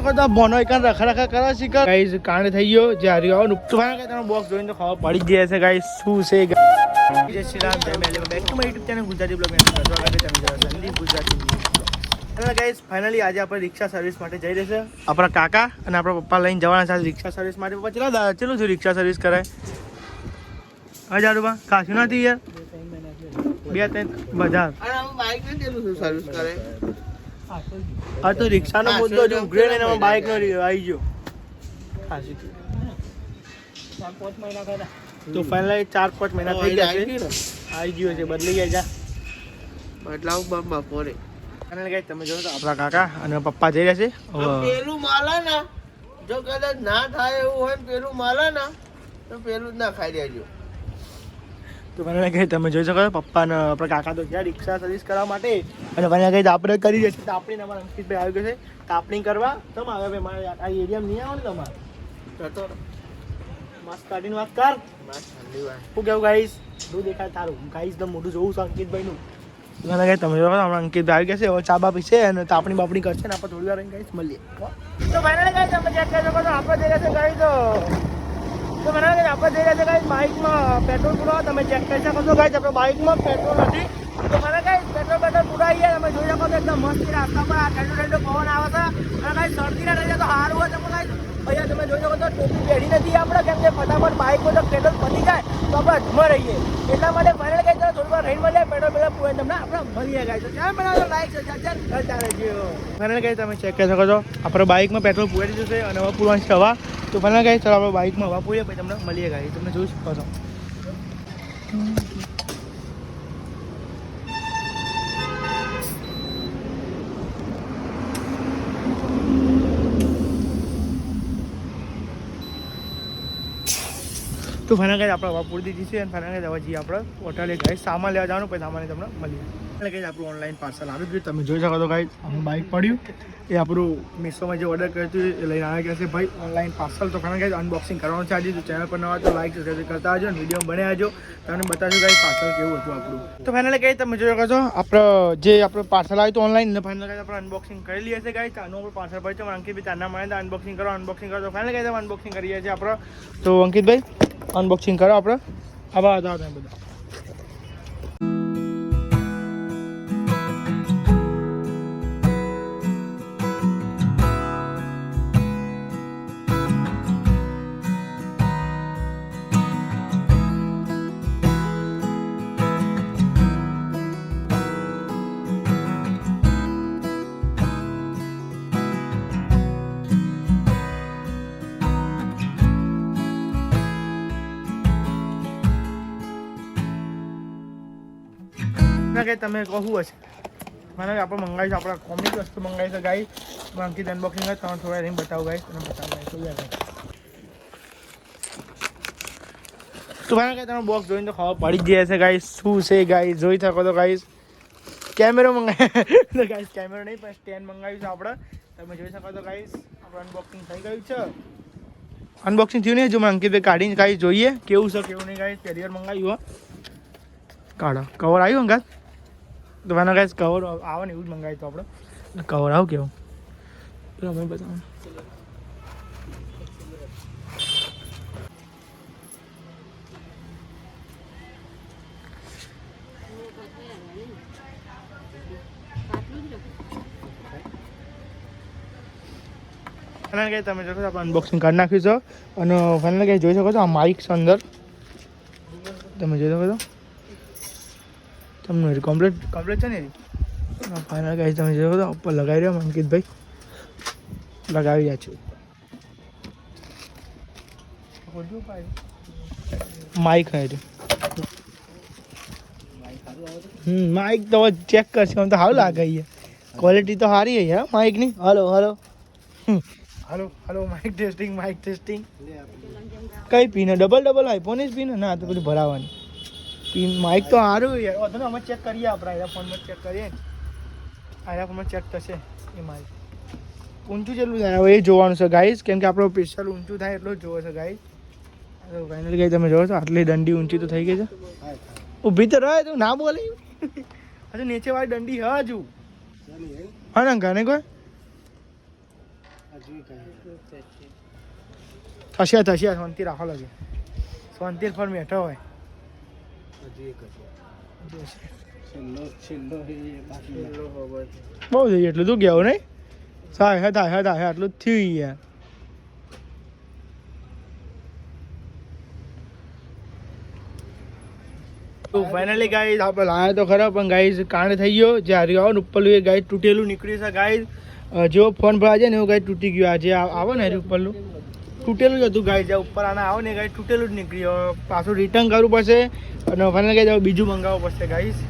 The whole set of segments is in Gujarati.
બોનો એકાન રખા રખા કરે છે કે ગાઈઝ કાંડ થઈ ગયો, જે કે બોક્સ જોઈને તો ખબર પડી જાય છે ગાઈઝ, શું છે. જય શ્રી રામ ગુજરાતી છે ગુજરાતી અને ગાઈઝ ફાઇનલી આજે આપણે રિક્ષા સર્વિસ માટે જઈ રહેશે આપણા કાકા અને આપણા પપ્પા લઈને જવાના છે રિક્ષા સર્વિસ માટે. પપ્પા, ચલા ચલું છું રિક્ષા સર્વિસ કરાય? હજાર રૂપિયા કાશું નથી યાર? બે ત્રણ કરે હા તો રિક્ષાનો મુદ્દો જો ઉઘરે ને એમાં બાઇક નો આવી ગયો. ખાસી તો ફાઇનલી ચાર પાંચ મહિના થઈ ગયા છે. આવી ગયો છે. બદલી ગયા જા બદલાવ બાપા પોરે અને ગાઈસ તમે જોવો તો આપણા કાકા અને પપ્પા જઈ રહ્યા છે. પેલું માલા ના જો કદાચ ના થાય એવું હોય પેલું માલા ના તો પેલું જ ના ખાઈ દેજો તો મને ગાઈસ તમે જોઈ શકો પપ્પાને આપણે કાકા તો ગયા રિક્ષા સર્વિસ કરવા માટે. અને મને ગાઈસ આપણે કરી જશે. તાપણી અમારા અંકિતભાઈ આવી ગયો છે. તાપણી કરવા તમે આવે ભાઈ. મારે આ એરિયામાં નહીં આવે ને તમારે. તો મસ્ત કાઢીને વાત કર. શું કેવું ગાઈશ શું દેખાય તારું? ગાઈશ તો મોઢું જોવું છું અંકિતભાઈનું. મને કહે તમે જોવા હમણાં અંકિતભાઈ આવી ગયા છે. હવે ચા બા પીશે અને તાપણી બાપણી કરશે ને આપણે થોડી વાર રહીને મળીએ. તો ફાઇનલી તમે ચેક કરી શકો તો આપણે જઈ રહ્યા છે ગાઈસ તો તો મને કે આપણે જઈ રહ્યા છે કાંઈ બાઇકમાં પેટ્રોલ પૂરાવો. તમે ચેક કરી શકો છો કાંઈ આપણે બાઇકમાં પેટ્રોલ નથી. તો મને કાંઈ પેટ્રોલ પેટ્રોલ પૂરાઈ ગયા તમે જોઈ શકો છો, એકદમ મસ્ત રાસ્તા પર આ ઠંડો ઠંડો પવન આવે છે. અને કાંઈ શરદી ના થઈ જાય તો સારું હોય તમે ગાઈસ અહીંયા તમે જોઈ શકો તો ટોપી પહેરી નથી આપણે, કેમ કે ફટાફટ બાઇકમાં જો પેટ્રોલ પતી જાય, તો આપણે અધમાં રહીએ. એટલા માટે ફાઇનલ ગાઈસ થોડી વાર રહીને મળીએ, પેટ્રોલ પેલા પૂરે તમને આપણે મળીએ ગાય તો ચાલ બનાવો લાઈક છે ચાલ ચાલ જીઓ ફાઇનલ ગાઈસ તમે ચેક કરી શકો છો, આપણે બાઇકમાં પેટ્રોલ પૂરી જશે છે અને હવે પૂરવાની છે હવા. તો ફાઇનલ ગાઈસ ચાલો, આપણે બાઇકમાં હવા પૂરીએ, પછી તમને મળીએ ગાય તમે જોઈ શકો છો. તો ફાઈનલ ગાઈસ આપણે પૂરી દીધી છે અને ફાઈનલ ગાઈસ હવે જઈએ આપણે હોટલે. ગાઈસ સામાન લેવા જવાનું, પછી સામાન તમને મળીએ. એટલે ગાઈસ આપણું ઓનલાઈન પાર્સલ આવી ગયું. તમે જોઈ શકો છો ગાઈસ આપણું બાઇક પડ્યું. એ આપણું મીશોમાં જે ઓર્ડર કર્યું હતું એ લઈને આવી ગયા છે ભાઈ. ઓનલાઈન પાર્સલ તો ફાઈનલ ગાઈસ અનબોક્સિંગ કરવાનું છે આજે. તો ચેનલ પર નવા તો લાઈક સબસ્ક્રાઈબ કરતા આવજો અને વીડિયો બને આવજો તમને બતાવજો ગાઈસ પાર્સલ કેવું હતું આપણું. તો ફાઈનલ ગાઈસ તમે જોઈ શકો છો, આપણે જે આપણું પાર્સલ આવ્યું હતું ઓનલાઈન ફાઈનલ ફાઇનલ આપણે અનબોક્સિંગ કરેલી હશે ગાઈસ આનું આપણું પાર્સલ પડ્યું છે. અંકિતભાઈ તાના મળે અનબોક્સિંગ કરો અનબોક્સિંગ કરો. તો ફાઈનલ ગાઈસ અનબોક્સિંગ કરીએ છીએ આપણે. તો અંકિતભાઈ અનબોક્સિંગ કરો આપણે. આવા હતા બધા ના કે તમે કહું હશે? મને આપણે મંગાવીશું, આપણે કોમની વસ્તુ મંગાવી છે ગાઈ અંકિત અનબોક્સિંગ તમે થોડા રહીને બતાવો ગાઈ તમે બતાવો ગાઈ શું યાર તો મને કે તમે બોક્સ જોઈને તો ખબર પડી જાય છે ગાઈ શું છે ગાઈ જોઈ શકો તો ગાઈ કેમેરો મંગાવ્યો. તો ગાઈસ કેમેરો નહીં, પણ સ્ટેન્ડ મંગાવ્યું છે આપણે. તમે જોઈ શકો તો ગાઈસ આપણે અનબોક્સિંગ થઈ ગયું છે. અનબોક્સિંગ થયું નહીં જો મને અંકિતભાઈ કાઢીને કાંઈ જોઈએ. કેવું છે, કેવું નહીં કાંઈ કેરિયર મંગાવ્યું, હો. કાઢો. કવર આવ્યું, અંગાત? તો મને ગાઈસ કવર આવે ને એવું જ મંગાવી તો આપણે કવર આવું કેવું? અમે બતાવો. ફાઇનલ કઈ તમે જોશો આપણે અનબોક્સિંગ કરી નાખ્યું છે અને ફાઇનલ કઈ જોઈ શકો છો આ માઇક છે અંદર? તમે જોઈ શકો છો? તમને કમ્પ્લેટ કમ્પ્લેટ છે ને ફાઇનલ ગાઈસ તમે જોયો તો ઉપર લગાવી રહ્યો અંકિતભાઈ. લગાવી રહ્યા છું. માઇક હે હમ માઇક તો ચેક કરશે આમ તો સારું લાગે અહીંયા. ક્વોલિટી તો સારી હે હા માઇકની hello hello hello hello mic testing mic testing કઈ પીને ડબલ ડબલ આઈફોન જ પીને ના તો પેલું ભરાવાની. માઇક તો સારું યાર. વધુ અમે ચેક કરીએ આપણે આયા ફોનમાં ચેક કરીએ. આયા ફોનમાં ચેક થશે એ માઇક ઊંચું જેટલું થાય, હવે એ જોવાનું છે. ગાઈઝ કેમ કે આપણો સ્પેશિયલ ઊંચું થાય એટલું જ જોવો છે ગાઈઝ ફાઇનલી ગાઈ તમે જોવો છો, આટલી દંડી ઊંચી તો થઈ ગઈ છે. ઊભી તો રહે, તું ના બોલી. હજુ નીચે વાળી દંડી હજુ. હા, ને ગાને કોઈ? થશે થશે શાંતિ રાખો લાગે. શાંતિ પર બેઠો હોય. બહુ થઈ એટલું તું ગયો નહીં? સાહેબ હે થાય હે થાય. આટલું થયું યાર તો ફાઇનલી ગાઈઝ આપણે લાયા તો ખરા, પણ ગાઈઝ કાંડ થઈ ગયો. જે હારી આવો ને ઉપરલું એ ગાઈઝ તૂટેલું નીકળ્યું છે ગાઈઝ જેવો ફોન ભરાય છે ને એવું ગાઈઝ તૂટી ગયું. આજે આવે ને હારી ઉપરલું. તૂટેલું જ હતું ગાઈ જ્યાં ઉપર આના આવે ને ગાઈઝ તૂટેલું જ નીકળી. પાછું રિટર્ન કરવું પડશે અને ફાઇનલ ગાય જાવ બીજું મંગાવવું પડશે ગાઈશ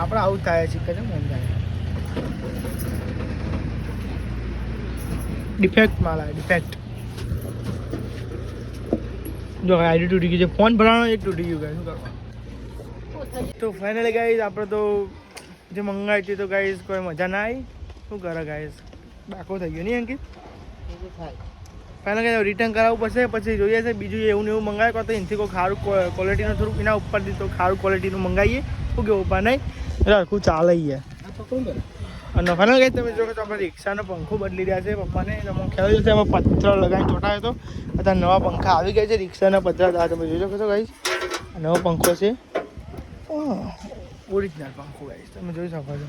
આપણે આવું થાય છે કે મંગાવે ડિફેક્ટ માલ આવે ડિફેક્ટ જો આઈડી તૂટી ગઈ છે, ફોન ભરાવાનો એક તૂટી ગયું ગાય શું કરવા? તો ફાઇનલી ગાઈઝ આપણે તો જે મંગાવી હતી તો ગાઈઝ કોઈ મજા ના આવી. શું કરે ગાઈઝ ડાકો થઈ ગયો નહીં, અંકિત? પહેલાં કે રિટર્ન કરાવવું પડશે, પછી જોઈએ છે, બીજું એવું ને એવું મંગાવે કાં તો એનાથી કોઈ ખારું ક્વોલિટીનું થોડુંક એના ઉપરથી તો ખારું ક્વોલિટીનું મંગાવીએ શું કેવું ઉપા નહીં? રાખું ચાલે અને ફાઇનલ ગઈ તમે જો કે આપણે રિક્ષાનો પંખો બદલી રહ્યા છે, પપ્પાને. તમે ખ્યાલ જશે એમાં પથ્થર લગાવીને ચોટાયો હતો. અત્યારે નવા પંખા આવી ગયા છે, રિક્ષાના પતરા આ તમે જોઈ શકો છો ગાઈશ નવો પંખો છે. ઓરિજિનલ પંખો ગાઈશ તમે જોઈ શકો છો.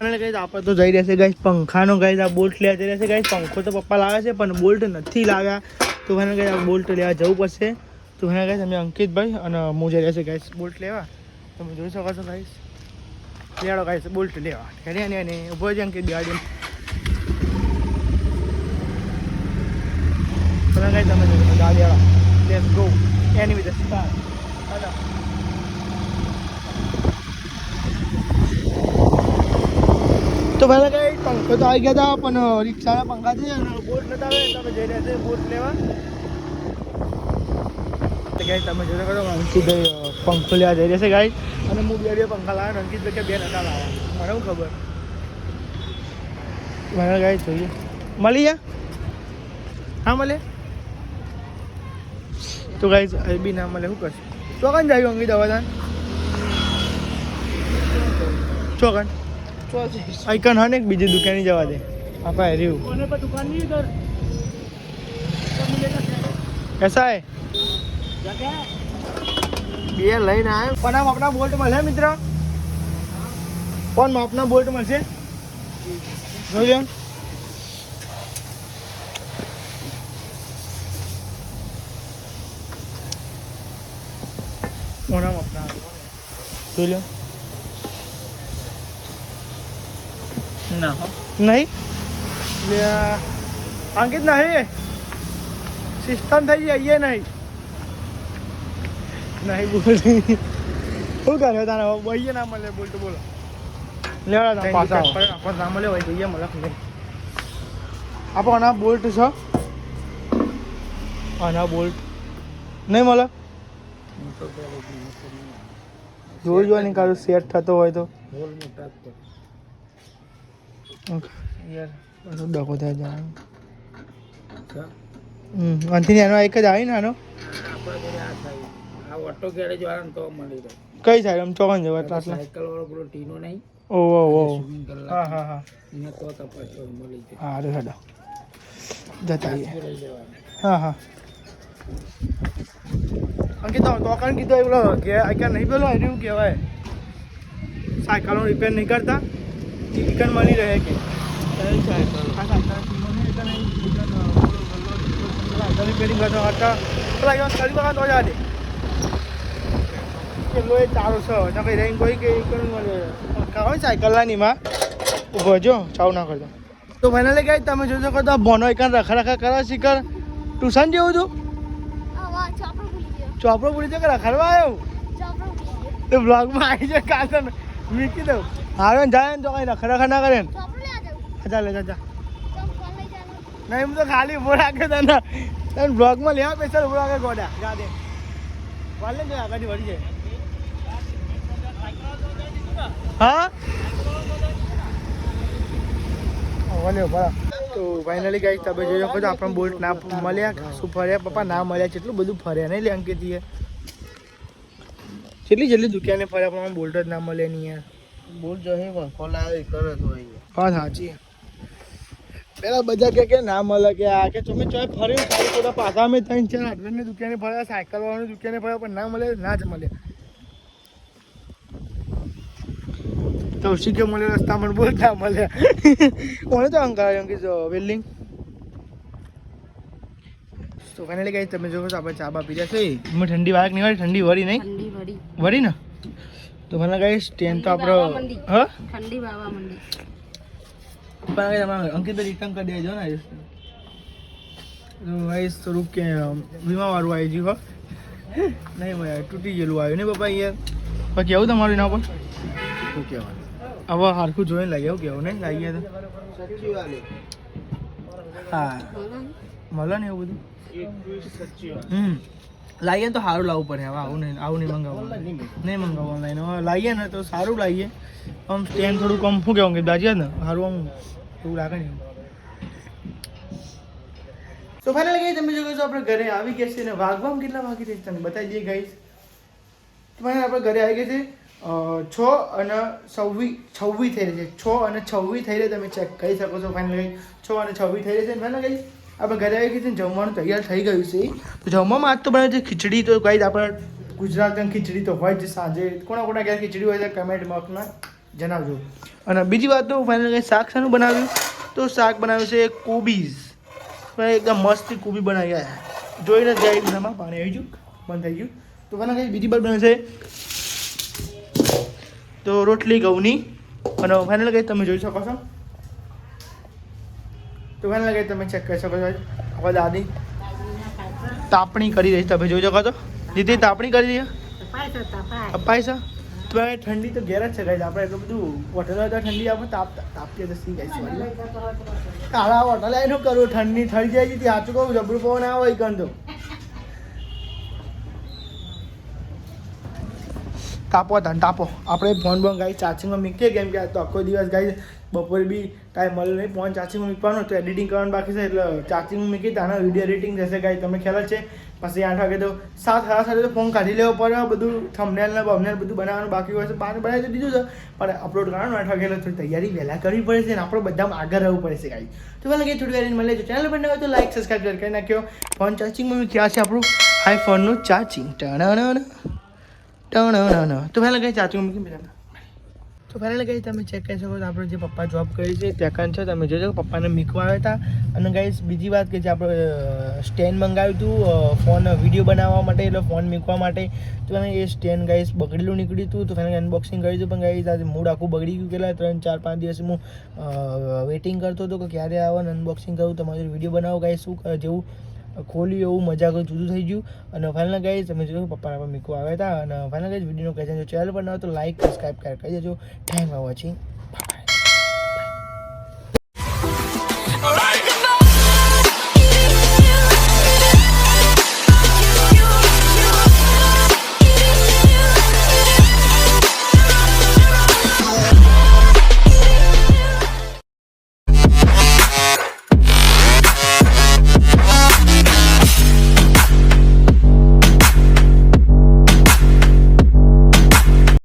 ગાઈસ આપણે તો જઈ રહ્યા છે ગાઈસ પંખાનો ગાઈસ આ બોલ્ટ લેવા જઈ રહ્યા છે પંખો તો પપ્પા લાવે છે, પણ બોલ્ટ નથી લાવ્યા. તો એને ગાઈસ આ બોલ્ટ લેવા જવું પડશે. તો એને ગાઈસ અમે અંકિતભાઈ અને હું જઈ રહ્યા છે ગાઈસ બોલ્ટ લેવા. તમે જોઈ શકો છો ગાઈસ લેવાડો ગાઈસ બોલ્ટ લેવા. હેને ને એને ઊભો છે અંકિત ગાડી તમે ગાઈસ તમે જોઈ શકો ગાડી let's go any with start હાલો તો પહેલાં કઈ પંખો તો આવી ગયા હતા પણ રિક્ષાના પંખા છે, અને બોટ નતા આવે તમે જઈ રહ્યા છે બોટ લેવા. ગાઈ તમે જોઈ કરો પંખો લેવા જઈ રહ્યા છે અને હું બે પંખા લાવ્યા અંકિતભાઈ કે બે નતા લાવવા મને શું ખબર? મને ગાઈ જોઈએ. મળી જા. હા, મળે. તો ગાઈ બી ના મળે, શું કરશે? ચોકન જાય અંકિત હવે ચોકન. આઈકન હા ને એક બીજી દુકાને જવા દે આપા રહ્યું कैसा है બે લઈને આવ્યો પણ આમ આપણા બોલ્ટ મળશે મિત્ર પણ આપના બોલ્ટ મળશે જોઈ લો ઓનામ આપના જોઈ લો ના નહીં? અંકિત નહીં. સિસ્ટમ થઈ આઈએ નહીં. નહીં બોલી. શું કરે તારે? ભાઈએ ના મળે બોલ તો બોલો. લેવડા તા પાછા આપણે ના મળે હોય જોઈએ મળે. નહીં આપણો આના બોલ્ટ છે? આના બોલ્ટ. નહીં મળે? જોઈ જોવાની કાઢું કારું સેટ થતો હોય તો બોલ મોટા જ યાર બધું ડખો થાય જાય અંતિમ એનો એક જ આવી ને આનો? ઓટો ગેરેજ વાળાને તો મળી રહે કઈ સાઈડ? આમ ચોકન જવા એટલા સાયકલ વાળો પેલો ટીનો નહીં? ઓ ઓ ઓ. હા હા હા. એને તો તપાસ મળી જાય હા હેડો જતા હા હા. અંકિત તો તોકણ કીધું એ પેલો કે આ નહીં પેલો? એને કહેવાય સાયકલનો રિપેર નહીં કરતા? ચિકન મળી રહે કે? રિપેરિંગ કરતા કરતા પેલા એવા કરી બગા તો દે કેટલો એ ચારો છે તો કઈ રેન્ક કોઈ કે કોઈ મળે કાવે સાયકલ ના નીમાં ઊભો જો ચાવ ના કરતો તો ફાઇનલી ગઈ તમે જોઈ શકો તો બોનો રખા રખા કરે શીખર ટ્યુશન જેવું છું ચોપડો ભૂલી ગયો. પૂરી રખડવા આવ્યો તો બ્લોગમાં આવી જાય કાલ તને મૂકી દઉં. હારે ને જાય ને તો કઈ ના રખા ના કરે ને. લે ચાલે જવાનું? નહીં એમ તો ખાલી ઊભો રાખે તને. તને બ્લોગમાં લેવા પૈસા ઊભો રાખે ગોડા. જા દે. વાલે તો આગળ વળી જાય. હા? વાલે બરા તો ફાઇનલી ગાઈસ તમે જોઈ શકો છો આપણને બોલ્ટ ના મળ્યા શું ફર્યા. પપ્પા ના મળ્યા કેટલું બધું ફર્યા નહીં લે અંકિતીએ. કેટલી જેટલી દુકાને ફર્યા પણ બોલ્ટ જ ના મળે નહીં યાર બોલ જો હે પણ. ખોલા કરે તો હા સાચી. પેલા બધા કે કે ના મળે કે આ કે તમે ચોય ફર્યું સારી થોડા પાછા અમે ત્રણ ચાર હાર્ડવેરની દુકાને ફર્યા સાયકલ વાળાની દુકાને ફર્યા પણ ના મળે ના જ મળે. તો શીખે મળે રસ્તામાં બોલ ના મળે. કોને તો અંકાર કે વેલ્ડિંગ? તો ફાઇનલી કઈ તમે જોવો છો આપણે ચા બા પીધા છે. ઠંડી વાગ નહીં વાળી? ઠંડી વળી નહીં? વળી ને? તો મને ગાઈસ સ્ટેન્ડ તો આપણો. હા? ઠંડી વાવા મંડી પણ તમારે અંકિત રિટર્ન કરી દેજો ને તો ગાઈસ થોડુંક કે વીમા વાળું આવી ગયું હો. નહીં ભાઈ તૂટી ગયેલું આવ્યું. ને પપ્પા યાર પછી કેવું તમારું એના ઉપર? શું કહેવાનું? હવે હારખું જોઈને લાગે એવું કેવું? નહીં લાગીએ તો. હા. મળે ને એવું બધું? હમ. લાવીએ તો સારું લાવવું પડે. હવે આવું નહીં આવું નહીં મંગાવવું નહીં મંગાવવું. ઓનલાઈન હવે લાવીએ ને તો સારું લાવીએ આમ સ્ટેન્ડ થોડુંક આમ શું કહેવું કે ને. સારું આમ એવું લાગે ને તો ફાઇનલ ગઈ તમે જો છો આપણે ઘરે આવી ગયા છીએ ને વાગવામાં કેટલા વાગી રહી તમને બતાવી દઈએ ગાઈસ તો ફાઇનલ આપણે ઘરે આવી ગયા છે છ અને છવ્વીસ છવ્વીસ થઈ રહી છે. છ અને છવ્વીસ થઈ રહી તમે ચેક કરી શકો છો ફાઇનલ ગઈ છ અને છવ્વીસ થઈ રહી છે ફાઇનલ ગઈ આપણે ઘરે આવી ગયા જમવાનું તૈયાર થઈ ગયું છે. તો જમવામાં આજ તો બને છે ખીચડી તો ગાઈસ આપણે ગુજરાતની ખીચડી તો હોય જ સાંજે. કોના કોના ઘેર ખીચડી હોય તો કમેન્ટ બોક્સમાં જણાવજો. અને બીજી વાત તો ફાઇનલ કંઈ શાક શાનું બનાવ્યું? તો શાક બનાવ્યું છે કોબીઝ પણ એકદમ મસ્ત કોબી બનાવી જોઈને જાય મોઢામાં પાણી આવી ગયું. બંધ થઈ ગયું. તો મને કંઈ બીજી બાત બને છે? તો રોટલી ઘઉંની. અને ફાઇનલ કંઈ તમે જોઈ શકો છો? તો ફાઇનલ લાગે તમે ચેક કરી શકો છો. હવે દાદી તાપણી કરી રહી તમે જોઈ શકો છો. દીદી તાપણી કરી રહી અપાય છે તો ઠંડી તો ઘેર જ છે ગાઈઝ આપણે એટલું બધું હોટલ હતા ઠંડી આપણે તાપ તાપતી તો સી ગાઈશ તારા હોટલ એનું કરવું ઠંડી થઈ જાય છે ત્યાં કહું? જબરું પવન આવે એ કંદો. તાપો હતા તાપો. આપણે ફોન બોન ગાઈ ચાર્જિંગમાં મૂકીએ કેમ કે તો આખો દિવસ ગાઈ બપોરે બી કાંઈ મળ્યો નહીં. ફોન ચાર્જિંગમાં મૂકવાનો, તો એડિટિંગ કરવાનું બાકી છે. એટલે ચાર્જિંગમાં મૂકી તાના વીડિયો એડિટિંગ થશે કાંઈ તમે ખ્યાલ છે પછી આઠ વાગે તો સાત, સાડા સાતે તો ફોન કાઢી લેવો પડે. બધું થમનેલ ને બમનેલ બધું બનાવવાનું બાકી હોય છે. બહાર બનાવી તો દીધું છે. પણ અપલોડ કરવાનું આઠ વાગે થોડી તૈયારી વહેલા કરવી પડે છે અને આપણે બધામાં આગળ રહેવું પડે છે કાંઈ તો પહેલાં કે થોડી વાર મળી લેજો ચેનલ પર હોય તો લાઈક સબસ્ક્રાઈબ કરી નાખ્યો ફોન ચાર્જિંગમાં ક્યાં છે આપણું. આઈફોનનું ચાર્જિંગ. ટણ ટણ તો પહેલાં કંઈ ચાર્જિંગ મૂકી બેટા તો ફાઇનલ ગાઈઝ તમે ચેક કરી શકો છો. આપણે જે પપ્પા જોબ કરી છે, ત્યાં છે, તમે જોજો. પપ્પાને મીકવા હતા. અને ગાઈઝ બીજી વાત કે જે આપણે સ્ટેન્ડ મંગાવ્યું હતું ફોન વીડિયો બનાવવા માટે, એટલે ફોન મૂકવા માટે, તો એને એ સ્ટેન્ડ ગાઈઝ બગડેલું નીકળ્યું હતું. તો ફાઇનલ અનબોક્સિંગ કર્યું હતું પણ ગાઈઝ આજે મૂડ આખું બગડી ગયું. કેટલા, ત્રણ, ચાર, પાંચ દિવસ હું વેટિંગ કરતો હતો કે ક્યારે આવે અનબોક્સિંગ કરું, તમારો વીડિયો બનાવો. ગાઈઝ શું જેવું ખોલ્યું એવું મજા કોઈ જુદું થઈ ગયું અને ફાઇનલ ગાઈઝ તમે જોયું પપ્પાના પણ મીકો આવ્યા હતા અને ફાઇનલ ગાઈઝ વિડીયોનો કહે છે ચેનલ પર ન તો લાઈક સબસ્ક્રાઈબ કરી દેજો થેન્ક ફોર વોચિંગ